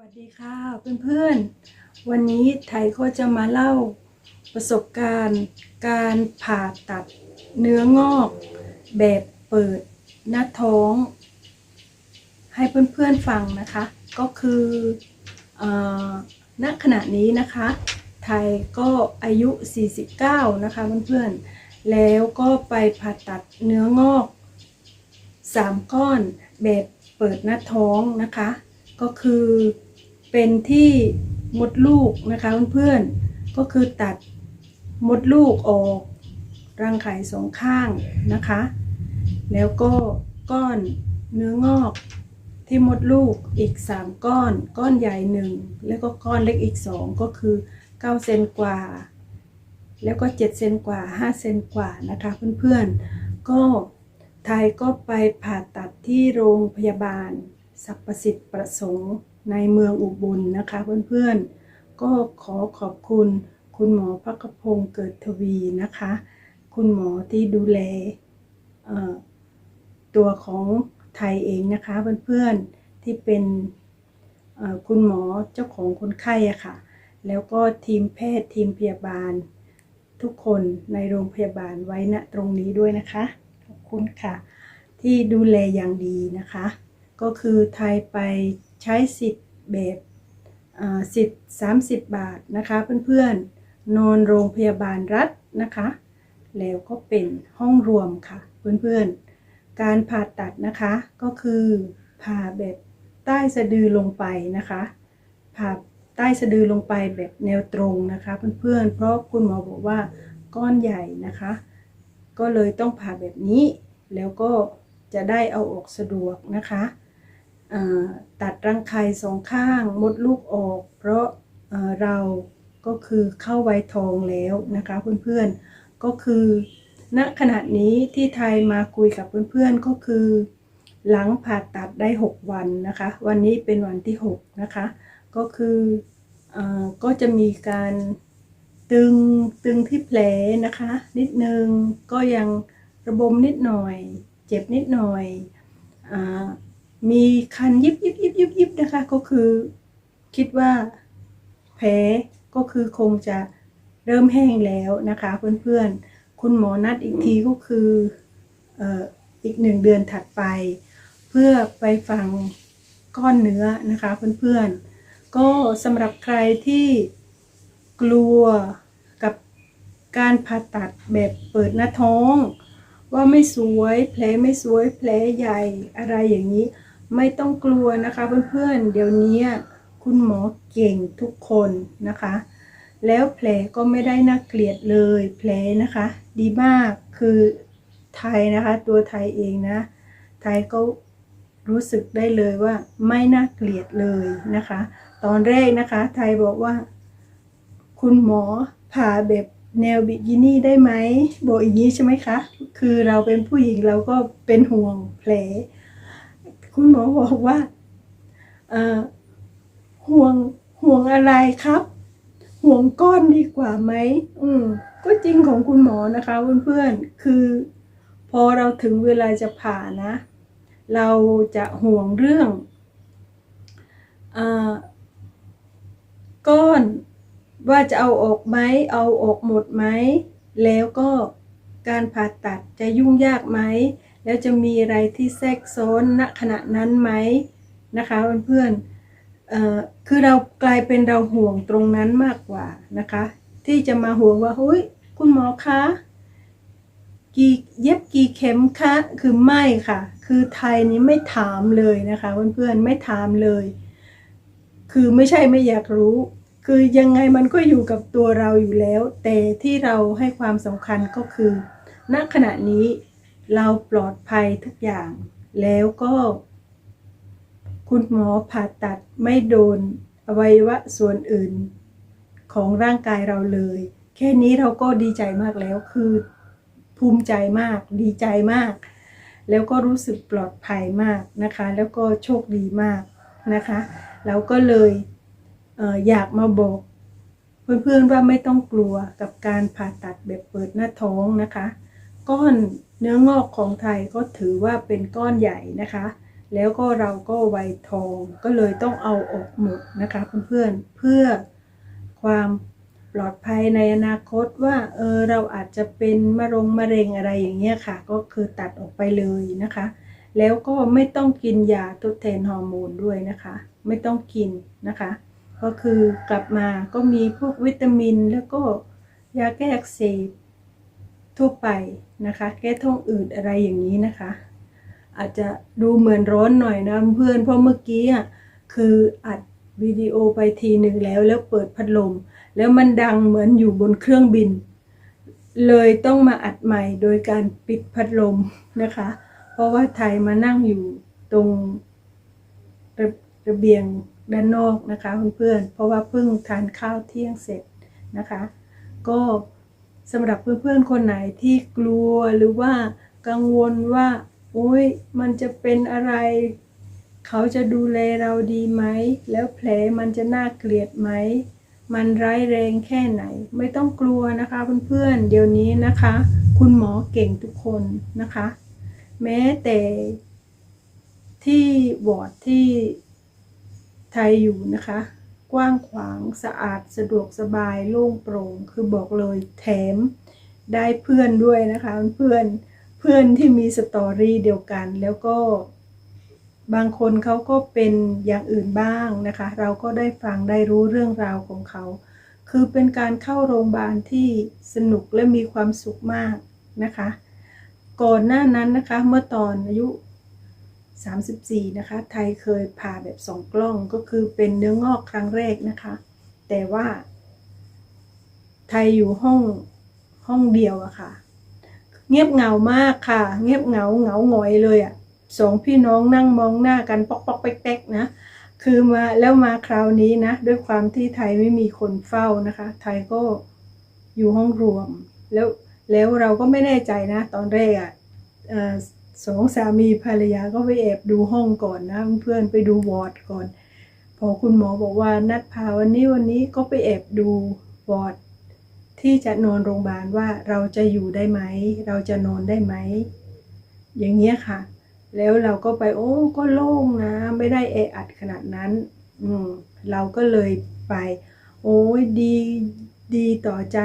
วัสดีค่ะเพื่อนๆ วันนี้ไทยก็จะมาเล่าประสบการณ์การผ่าตัดเนื้องอก แบบเปิดหน้าท้อง ให้เพื่อนๆฟังนะคะ ก็คือณขณะนี้นะคะ ไทยก็อายุ 49 นะคะเพื่อนๆ แล้วก็ไปผ่าตัดเนื้องอก 3 ก้อนแบบเปิดหน้าท้องนะคะ ก็คือเป็นที่มดลูกนะคะเพื่อนๆก็คือตัดมดลูกออกรังไข่สองข้างนะคะ แล้วก็ก้อนเนื้องอกที่มดลูกอีก 3 ก้อน ก้อนใหญ่หนึ่งแล้วก็ก้อนเล็กอีก 2 ก็คือ 9 เซนกว่า แล้วก็7เซนกว่า 5 เซนกว่านะคะเพื่อนๆก็ไทยก็ไปผ่าตัดที่โรงพยาบาล สรรพสิทธิ์ประสงค์ในเมืองอุบลนะคะเพื่อนๆ ก็ขอขอบคุณคุณหมอพักพงศ์เกิดทวีนะคะ คุณหมอที่ดูแลตัวของไทยเองนะคะเพื่อนๆ ที่เป็นคุณหมอเจ้าของคนไข้อะค่ะ แล้วก็ทีมแพทย์ทีมพยาบาล ทุกคนในโรงพยาบาลไว้ณตรงนี้ด้วยนะคะ ขอบคุณค่ะ ที่ดูแลอย่างดีนะคะ ก็คือไทยไปใช้สิทธิ์แบบสิทธิ์ 30 บาทนะคะเพื่อนๆ นอนโรงพยาบาลรัฐนะคะ แล้วก็เป็นห้องรวมค่ะเพื่อนๆ การผ่าตัดนะคะก็คือผ่าแบบใต้สะดือลงไปนะคะผ่าใต้สะดือลงไปแบบแนวตรงนะคะเพื่อนๆ เพราะคุณหมอบอกว่าก้อนใหญ่นะคะ ก็เลยต้องผ่าแบบนี้ แล้วก็จะได้เอาออกสะดวกนะคะ ตัดรังไข่สองข้างมดลูกออก เพราะเราก็คือเข้าไวยทองแล้วนะคะเพื่อนๆก็คือณขณะนี้ที่ไทยมาคุยกับเพื่อนๆก็คือ หลังผ่าตัดได้ 6 วันนะคะ วันนี้เป็นวันที่ 6 นะคะ ก็คืออก็จะมีการตึงตึงที่แผลนะคะ นิดนึงก็ยังระบมนิดหน่อย เจ็บนิดหน่อยอ มีคันยิบยิบยิบยิบยิบนะคะ ก็คือคิดว่าแผลก็คือคงจะเริ่มแห้งแล้วนะคะ เพื่อนๆ คุณหมอนัดอีกทีก็คืออีกหนึ่งเดือนถัดไป เพื่อไปฟังก้อนเนื้อนะคะ เพื่อนๆ ก็สำหรับใครที่กลัวกับการผ่าตัดแบบเปิดหน้าท้อง ว่าไม่สวยแผลไม่สวยแผลใหญ่อะไรอย่างนี้ ไม่ต้องกลัวนะคะเพื่อนๆ เดี๋ยวนี้คุณหมอเก่งทุกคนนะคะ แล้วแผลก็ไม่ได้น่าเกลียดเลยแผลนะคะ ดีมากคือไทยนะคะ ตัวไทยเองนะ ไทยก็รู้สึกได้เลยว่าไม่น่าเกลียดเลยนะคะ ตอนแรกนะคะ ไทยบอกว่า คุณหมอผ่าแบบแนวบิกินี่ได้ไหมบอกอย่างนี้ใช่ไหมคะ คือเราเป็นผู้หญิงเราก็เป็นห่วงแผล คุณหมอบอกว่าห่วงห่วงอะไรครับ ห่วงก้อนดีกว่าไหมอืมก็จริงของคุณหมอนะคะเพื่อนๆคือ พอเราถึงเวลาจะผ่านะ เราจะห่วงเรื่องอาก้อนว่าจะเอาออกไหมเอาออกหมดไหมแล้วก็การผ่าตัดจะยุ่งยากไหม แล้วจะมีอะไรที่แทรกซ้อนณขณะนั้นไหมนะคะเพื่อนๆเอ่อคือเรากลายเป็นเราห่วงตรงนั้นมากกว่านะคะ ที่จะมาห่วงว่าเฮ้ยคุณหมอคะกี่เย็บกี่เข็มคะคือไม่ค่ะ คือไทยนี้ไม่ถามเลยนะคะเพื่อนๆไม่ถามเลย คือไม่ใช่ไม่อยากรู้ คือยังไงมันก็อยู่กับตัวเราอยู่แล้ว แต่ที่เราให้ความสำคัญก็คือณขณะนี้ เราปลอดภัยทุกอย่าง แล้วก็ คุณหมอผ่าตัดไม่โดนอวัยวะส่วนอื่น ของร่างกายเราเลย แค่นี้เราก็ดีใจมากแล้วคือภูมิใจมาก ดีใจมาก แล้วก็รู้สึกปลอดภัยมากนะคะ แล้วก็โชคดีมากนะคะเราก็เลยเอออยากมาบอกเพื่อนๆว่าไม่ต้องกลัวกับการผ่าตัดแบบเปิดหน้าท้องนะคะ ก้อนเนื้องอกของไทยก็ถือว่าเป็นก้อนใหญ่นะคะ แล้วก็เราก็ไวทองก็เลยต้องเอาออกหมดนะคะเพื่อนๆเพื่อความปลอดภัยในอนาคตว่าเออเราอาจจะเป็นมะรงมะเร็งอะไรอย่างเงี้ยค่ะ ก็คือตัดออกไปเลยนะคะ แล้วก็ไม่ต้องกินยาทดแทนฮอร์โมนด้วยนะคะ ไม่ต้องกินนะคะ ก็คือกลับมาก็มีพวกวิตามินแล้วก็ยาแก้อักเสบ ทั่วไปนะคะ แก้ท้องอืดอะไรอย่างนี้นะคะ อาจจะดูเหมือนร้อนหน่อยนะเพื่อนเพราะเมื่อกี้อะคืออัดวิดีโอไปทีหนึ่งแล้วแล้วเปิดพัดลม แล้วมันดังเหมือนอยู่บนเครื่องบิน เลยต้องมาอัดใหม่โดยการปิดพัดลมนะคะ เพราะว่าไทยมานั่งอยู่ตรงระระเบียงด้านนอกนะคะเพื่อนๆเพราะว่าเพิ่งทานข้าวเที่ยงเสร็จนะคะ ก็ สำหรับเพื่อนๆคนไหนที่กลัวหรือว่ากังวลว่าโอ้ยมันจะเป็นอะไร เขาจะดูแลเราดีไหม แล้วแผลมันจะน่าเกลียดไหม มันร้ายแรงแค่ไหน ไม่ต้องกลัวนะคะเพื่อนๆเดี๋ยวนี้นะคะ คุณหมอเก่งทุกคนนะคะ แม้แต่ที่วอร์ดที่ไทยอยู่นะคะ กว้างขวางสะอาดสะดวกสบายโล่งโปร่ง คือบอกเลยแถมได้เพื่อนด้วยนะคะเพื่อนเพื่อนที่มีสตอรี่เดียวกันแล้วก็ บางคนเขาก็เป็นอย่างอื่นบ้างนะคะ เราก็ได้ฟังได้รู้เรื่องราวของเขา คือเป็นการเข้าโรงพยาบาลที่สนุกและมีความสุขมากนะคะ ก่อนหน้านั้นนะคะเมื่อตอนอายุ 34 นะคะ ไทยเคยผ่าแบบสองกล้องก็คือเป็นเนื้องอกครั้งแรกนะคะ แต่ว่า ไทยอยู่ห้องห้องเดียวอะค่ะ เงียบเหงามากค่ะ เงียบเหงาเหงาหงอยเลยอะสองพี่น้องนั่งมองหน้ากันปอกปอกแป๊กแป๊กนะคือมาแล้วมาคราวนี้นะ ด้วยความที่ไทยไม่มีคนเฝ้านะคะ ไทยก็อยู่ห้องรวม แล้วแล้วเราก็ไม่แน่ใจนะ ตอนแรกอะเอ่อ สองสามีภรรยาก็ไปแอบดูห้องก่อนนะเพื่อนไปดูวอร์ดก่อน พอคุณหมอบอกว่านัดพาวันนี้วันนี้ก็ไปแอบดูวอร์ดที่จะนอนโรงพยาบาลว่าเราจะอยู่ได้ไหม เราจะนอนได้ไหม อย่างเงี้ยค่ะ แล้วเราก็ไปโอ้ก็โล่งนะ ไม่ได้แออัดขนาดนั้น อืมเราก็เลยไป โอ้ยดีดีต่อใจ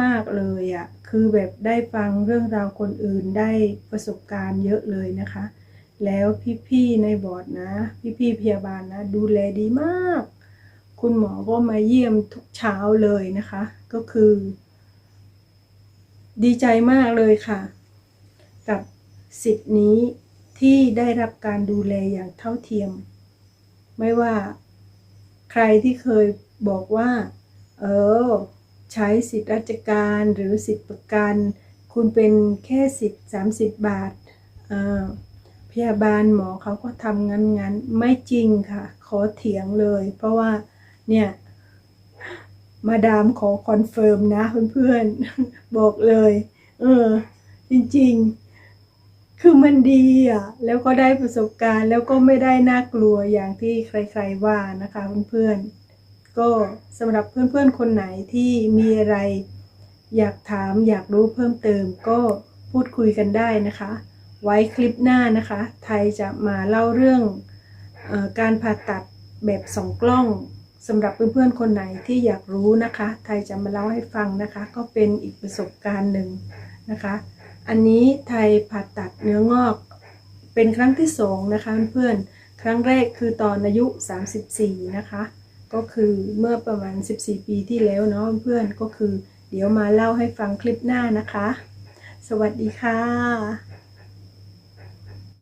มากๆเลยอะ่ะ คือแบบได้ฟังเรื่องราวคนอื่นได้ประสบการณ์เยอะเลยนะคะ แล้วพี่ๆในบอร์ดนะ พี่ๆพยาบาลนะ ดูแลดีมาก คุณหมอก็มาเยี่ยมทุกเช้าเลยนะคะ ก็คือ ดีใจมากเลยค่ะ กับสิทธิ์นี้ที่ได้รับการดูแลอย่างเท่าเทียม ไม่ว่าใครที่เคยบอกว่า เออ ใช้สิทธิราชการหรือสิทธิประกัน คุณเป็นแค่สิทธิ์30 บาทพยาบาลหมอเขาก็ทำงั้นงั้นไม่จริงค่ะ ขอเถียงเลย เพราะว่าเนี่ยมาดามขอคอนเฟิร์มนะเพื่อนๆ บอกเลย เออ จริงๆ คือมันดีอะ แล้วก็ได้ประสบการณ์แล้วก็ไม่ได้น่ากลัวอย่างที่ใครๆว่านะคะเพื่อนๆ ก็สำหรับเพื่อนๆคนไหนที่มีอะไร อยากถามอยากรู้เพิ่มเติมก็พูดคุยกันได้นะคะ ไว้คลิปหน้านะคะ ไทยจะมาเล่าเรื่องออการผ่าตัดแบบสองกล้องสำหรับเพื่อนๆคนไหนที่อยากรู้นะคะ ไทยจะมาเล่าให้ฟังนะคะ ก็เป็นอีกประสบการณ์หนึ่งนะคะ อันนี้ไทยผ่าตัดเนื้องอกเป็นครั้งที่สองนะคะเพื่อนๆครั้งแรกคือตอนอายุ 34 นะคะ ก็คือเมื่อประมาณ 14 ปีที่แล้วเนาะเพื่อนก็คือ เดี๋ยวมาเล่าให้ฟังคลิปหน้านะคะ สวัสดีค่ะ